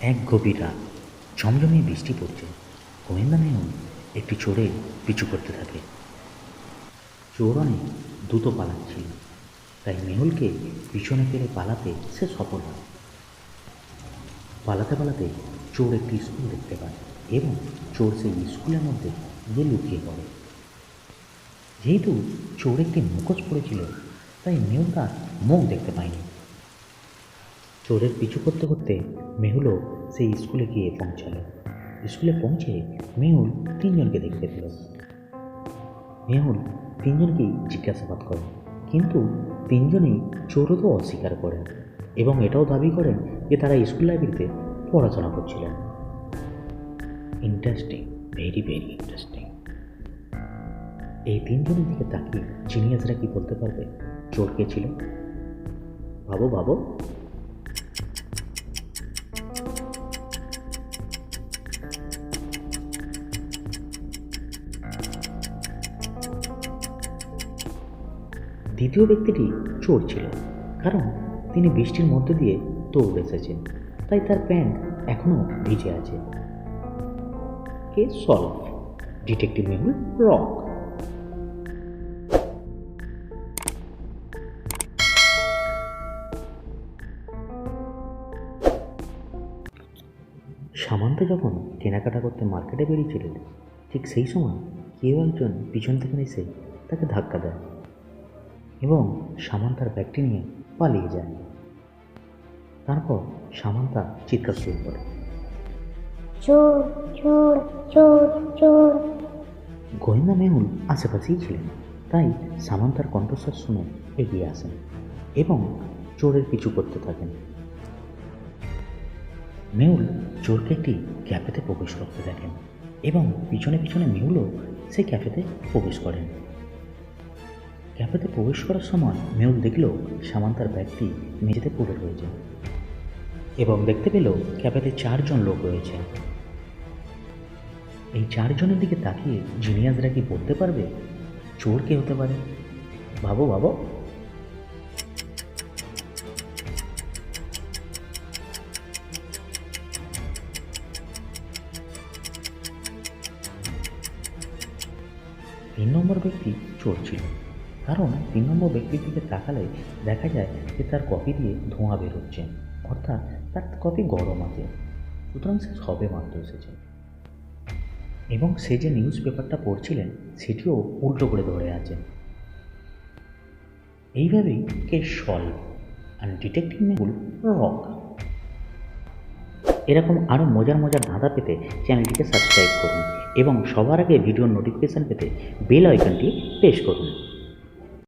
এক গভীর রাত ঝমঝমিয়ে বৃষ্টি পড়ছে। গোয়েন্দা মেহন একটি চোরে পিছু করতে থাকে। চোর অনেক দ্রুত পালাচ্ছিল। তাই মেহুলকে পিছনে ফেলে পালাতে সে সফল হয়। পালাতে পালাতে চোর একটি স্কুল দেখতে পায় এবং চোর সেই স্কুলের মধ্যে গিয়ে লুকিয়ে পড়ে। যেহেতু চোর একটি মুখোশ পড়েছিল, তাই মেহুল তার মুখ দেখতে পায়নি। চোরের পিছু করতে করতে মেহুলও সেই স্কুলে গিয়ে পৌঁছালো। স্কুলে পৌঁছে মেহুল তিনজনকে দেখতে পেল। মেহুল তিনজনকেই জিজ্ঞাসাবাদ করে, কিন্তু তিনজনেই চোরও তো অস্বীকার করেন এবং এটাও দাবি করেন যে তারা স্কুল লাইব্রেরিতে পড়াশোনা করছিলেন। ইন্টারেস্টিং ভেরি ভেরি ইন্টারেস্টিং এই তিনজনের দিকে তাকিয়ে জিনিয়াসরা কি বলতে পারবে? চোর কে ছিল? ভাবো ভাবো দ্বিতীয় ব্যক্তিটি চোর ছিল, কারণ তিনি বৃষ্টির মধ্যে দিয়ে দৌড় এসেছেন তাই তার প্যান্ট এখনও ভিজে আছে। Case solve, detective Mehul Rock. Samanta যখন কেনাকাটা করতে মার্কেটে বেরিয়েছিলেন, ঠিক সেই সময় কেউ একজন পিছন থেকে এসে তাকে ধাক্কা দেয়। এবং সামান্তার ব্যাগটি নিয়ে পালিয়ে যায়। তারপর সামান্তা চিৎকার শুরু করে। চোর চোর চোর চোর। গোয়েন্দা মেহুল আশেপাশেই ছিলেন তাই সামান্তার কণ্ঠস্বর শুনে এগিয়ে আসেন এবং চোরের পিছু করতে থাকেন। মেহুল চোরকে একটি ক্যাফেতে প্রবেশ করতে দেখেন এবং পিছনে পিছনে মেহুলও সেই ক্যাফেতে প্রবেশ করেন। ক্যাফেতে প্রবেশ করার সময় মেহুল দেখল সামান্তার ব্যাগটি মেঝেতে পড়ে রয়েছে এবং দেখতে পেল ক্যাফেতে চারজন লোক রয়েছে। এই চারজনের দিকে তাকিয়ে জিনিয়াসরা কি বলতে পারবে? চোর কে হতে পারে? ভাবো ভাবো। তিন নম্বর ব্যক্তি চোর ছিল। কারণ তিন নম্বর ব্যক্তির দিকে তাকালে দেখা যায় যে তার কপি দিয়ে ধোঁয়া বেরোচ্ছে অর্থাৎ তার কপি গরম আছে। সুতরাং সে সবে মাত্র এসেছে। এবং সে যে নিউজ পেপারটা পড়ছিলেন, সেটিও উল্টো করে ধরে আছে। এইভাবেই কে সলভ আর ডিটেকটিভ মেহুল রক এরকম আরও মজার মজার ধাঁধা পেতে চ্যানেলটিকে সাবস্ক্রাইব করুন এবং সবার আগে ভিডিওর নোটিফিকেশান পেতে বেল আইকনটি প্রেস করুন।